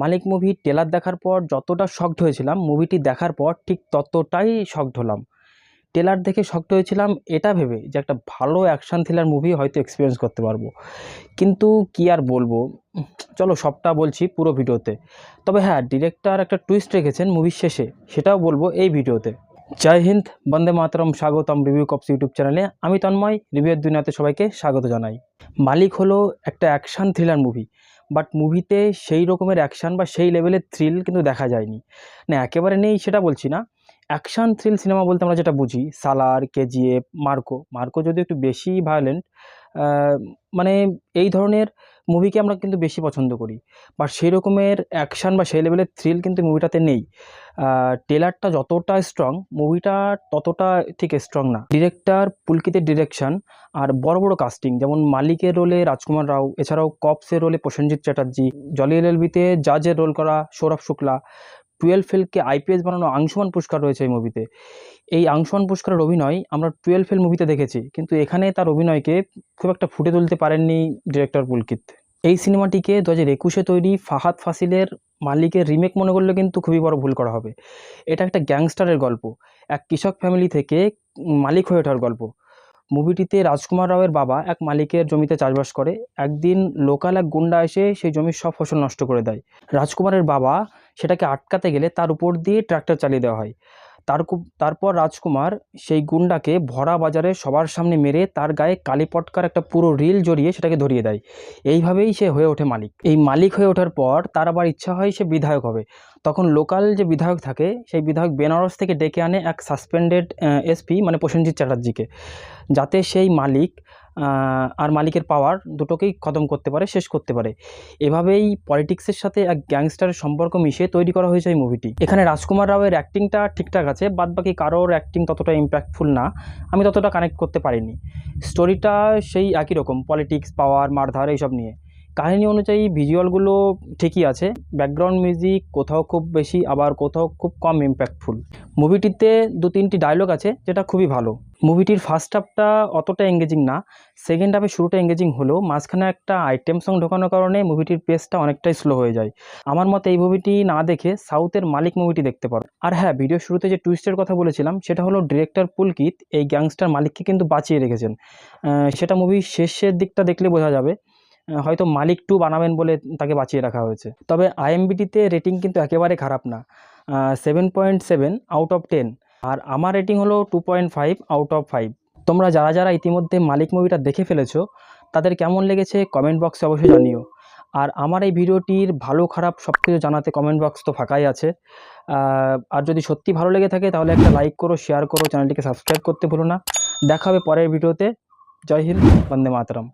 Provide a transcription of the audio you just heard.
মালিক movie teller দেখার পর যতটা শকড হয়েছিলাম মুভিটি দেখার পর ঠিক ততটাই শকড হলাম। টেলার দেখে শকড হয়েছিলাম এটা ভেবে যে একটা ভালো অ্যাকশান থ্রিলার মুভি হয়তো এক্সপিরিয়েন্স করতে পারব। কিন্তু কি আর বলব? চলো সবটা বলছি পুরো ভিডিওতে। তবে হ্যাঁ ডিরেক্টর একটা টুইস্ট রেখেছেন মুভির শেষে, সেটাও বলব এই ভিডিওতে। জয় হিন্দ, বন্দে মাতরম, স্বাগতম রিভিউ কপস ইউটিউব চ্যানেলে আমি তন্ময় রিভিউয়ের দুনিয়াতে সবাইকে স্বাগত জানাই। মালিক হলো একটা অ্যাকশান থ্রিলার মুভি বাট মুভিতে সেই রকমের অ্যাকশান বা সেই লেভেলের থ্রিল কিন্তু দেখা যায়নি। না, একেবারে নেই সেটা বলছি না। অ্যাকশান থ্রিল সিনেমা বলতে আমরা যেটা বুঝি সালার কেজিএফ মার্কো মার্কো যদি একটু বেশি ভায়োলেন্ট মানে এই ধরনের মুভিকে আমরা কিন্তু বেশি পছন্দ করি। বাট সেই রকমের অ্যাকশান বা সেই লেভেলের থ্রিল কিন্তু মুভিটাতে নেই। টেলারটা যতটা স্ট্রং মুভিটা ততটা ঠিক স্ট্রং না। ডিরেক্টর পুলকিতের ডিরেকশান আর বড় বড় কাস্টিং যেমন মালিকের রোলে রাজকুমার রাও, এছাড়াও কপসের রোলে প্রসেনজিৎ চ্যাটার্জি, জলি এলএলবিতে জাজের রোল করা সৌরভ শুক্লা টুয়েলভ ফেলকে আইপিএস বানানো আংশুমান পুরস্কার রয়েছে এই মুভিতে এই আংশুমান পুরস্কারের অভিনয় আমরা টুয়েলভ ফেল মুভিতে দেখেছি, কিন্তু এখানে তার অভিনয়কে খুব একটা ফুটে তুলতে পারেননি ডিরেক্টর পুলকিত। এই সিনেমাটিকে দু হাজার একুশে তৈরি ফাহাদ ফাসিলের মালিকের রিমেক মনে করলে কিন্তু খুবই বড় ভুল করা হবে। এটা একটা গ্যাংস্টারের গল্প, এক কৃষক ফ্যামিলি থেকে মালিক হয়ে ওঠার গল্প। মুভিটিতে রাজকুমার রাওয়ের বাবা এক মালিকের জমিতে চাষবাস করে, একদিন লোকাল এক গুন্ডা এসে সেই জমির সব ফসল নষ্ট করে দেয়। রাজকুমারের বাবা সেটাকে আটকাতে গেলে তার উপর দিয়ে ট্র্যাক্টর চালিয়ে দেওয়া হয়। তার তারপর রাজকুমার সেই গুন্ডাকে ভরা বাজারে সবার সামনে মেরে তার গায়ে কালীপটকার একটা পুরো রিল জড়িয়ে সেটাকে ধরিয়ে দেয়। এইভাবেই সে হয়ে ওঠে মালিক। এই মালিক হয়ে ওঠার পর তার আবার ইচ্ছা হয় সে বিধায়ক হবে। তখন লোকাল যে বিধায়ক থাকে, সেই বিধায়ক বেনারস থেকে ডেকে আনে এক সাসপেন্ডেড এসপি মানে প্রসেনজিৎ চ্যাটার্জিকে। যাতে সেই মালিক আর মালিকের পাওয়ার দুটোকেই খতম করতে পারে, শেষ করতে পারে। এভাবেই পলিটিক্সের সাথে এক গ্যাংস্টারের সম্পর্ক মিশিয়ে তৈরি করা হয়েছে এই মুভিটি এখানে রাজকুমার রাওয়ের অ্যাক্টিংটা ঠিকঠাক আছে বাদ বাকি কারোর অ্যাক্টিং ততটা ইম্প্যাক্টফুল না। আমি ততটা কানেক্ট করতে পারিনি। স্টোরিটা সেই একই রকম পলিটিক্স পাওয়ার মারধার, এইসব নিয়ে। কাহিনী অনুযায়ী ভিজুয়ালগুলো ঠিকই আছে। ব্যাকগ্রাউন্ড মিউজিক কোথাও খুব বেশি, আবার কোথাও খুব কম ইম্প্যাক্টফুল মুভিটিতে দু তিনটি ডায়লগ আছে, যেটা খুবই ভালো। মুভিটির ফার্স্ট হাফটা অতটা এঙ্গেজিং না সেকেন্ড হাফে শুরুটা এঙ্গেজিং হলেও মাঝখানে একটা আইটেম সং ঢোকানোর কারণে মুভিটির পেসটা অনেকটাই স্লো হয়ে যায়। আমার মতে এই মুভিটি না দেখে সাউথের মালিক মুভিটি দেখতে পারো। আর হ্যাঁ ভিডিও শুরুতে যে টুইস্টের কথা বলেছিলাম, সেটা হলো ডিরেক্টর পুলকিত এই গ্যাংস্টার মালিককে কিন্তু বাঁচিয়ে রেখেছেন। সেটা মুভির শেষের দিকটা দেখলে বোঝা যাবে। হয়তো মালিক টু বানাবেন বলে তাকে বাঁচিয়ে রাখা হয়েছে। তবে আইএমবিটিতে রেটিং কিন্তু একেবারে খারাপ না। Seven point seven out of ten আর আমার রেটিং হলো two point five out of five তোমরা যারা যারা ইতিমধ্যে মালিক মুভিটা দেখে ফেলেছো, তাদের কেমন লেগেছে কমেন্ট বক্সে অবশ্যই জানিও। আর আমার এই ভিডিওটির ভালো খারাপ সব কিছু জানাতে কমেন্ট বক্স তো ফাঁকাই আছে। আর যদি সত্যি ভালো লেগে থাকে, তাহলে একটা লাইক করো শেয়ার করো চ্যানেলটিকে সাবস্ক্রাইব করতে ভুলো না। দেখা হবে পরের ভিডিওতে। জয় হিন্দ, বন্দে মাতরম।